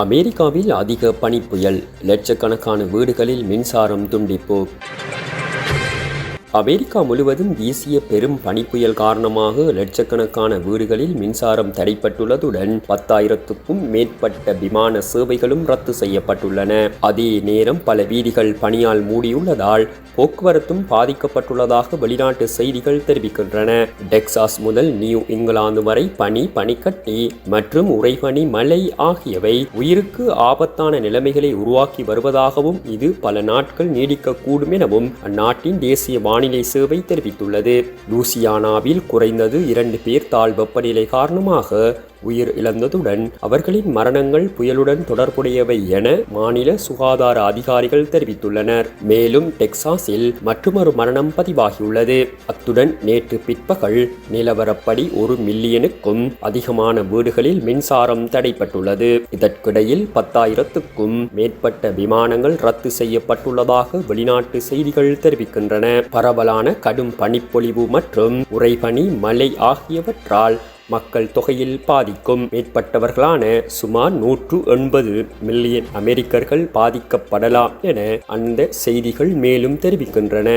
அமெரிக்காவில் அதிக பனிப்புயல். லட்சக்கணக்கான வீடுகளில் மின்சாரம் துண்டிப்பு. அமெரிக்கா முழுவதும் வீசிய பெரும் பனிப்புயல் காரணமாக லட்சக்கணக்கான வீடுகளில் மின்சாரம் தடைப்பட்டுள்ளதுடன் பத்தாயிரத்துக்கும் மேற்பட்ட விமான சேவைகளும் ரத்து செய்யப்பட்டுள்ளன. அதே நேரம் பல வீதிகள் பனியால் மூடியுள்ளதால் போக்குவரத்தும் பாதிக்கப்பட்டுள்ளதாக வெளிநாட்டு செய்திகள் தெரிவிக்கின்றன. டெக்சாஸ் முதல் நியூ இங்கிலாந்து வரை பனி பனிக்கட்டி மற்றும் உறைபனி மழை ஆகியவை உயிருக்கு ஆபத்தான நிலைமைகளை உருவாக்கி வருவதாகவும் இது பல நாட்கள் நீடிக்கக்கூடும் எனவும் அந்நாட்டின் தேசிய வானிலை சேவை தெரிவித்துள்ளது. லூசியானாவில் குறைந்தது இரண்டு பேர் தாழ் வெப்பநிலை காரணமாக உயிர் இழந்ததுடன் அவர்களின் மரணங்கள் புயலுடன் தொடர்புடையவை என மாநில சுகாதார அதிகாரிகள் தெரிவித்துள்ளனர். மேலும் டெக்சாஸில் மற்றொரு மரணம் பதிவாகியுள்ளது. அத்துடன் நேற்று பிற்பகல் நிலவரப்படி ஒரு மில்லியனுக்கும் அதிகமான வீடுகளில் மின்சாரம் தடைப்பட்டுள்ளது இதற்கிடையில் பத்தாயிரத்துக்கும் மேற்பட்ட விமானங்கள் ரத்து செய்யப்பட்டுள்ளதாக வெளிநாட்டு செய்திகள் தெரிவிக்கின்றன. பரவலான கடும் பனிப்பொழிவு மற்றும் உறைபனி மழை ஆகியவற்றால் மக்கள் தொகையில் பாதிக்கும் மேற்பட்டவர்களான சுமார் நூற்று எண்பது மில்லியன் அமெரிக்கர்கள் பாதிக்கப்படலாம் என அந்த செய்திகள் மேலும் தெரிவிக்கின்றன.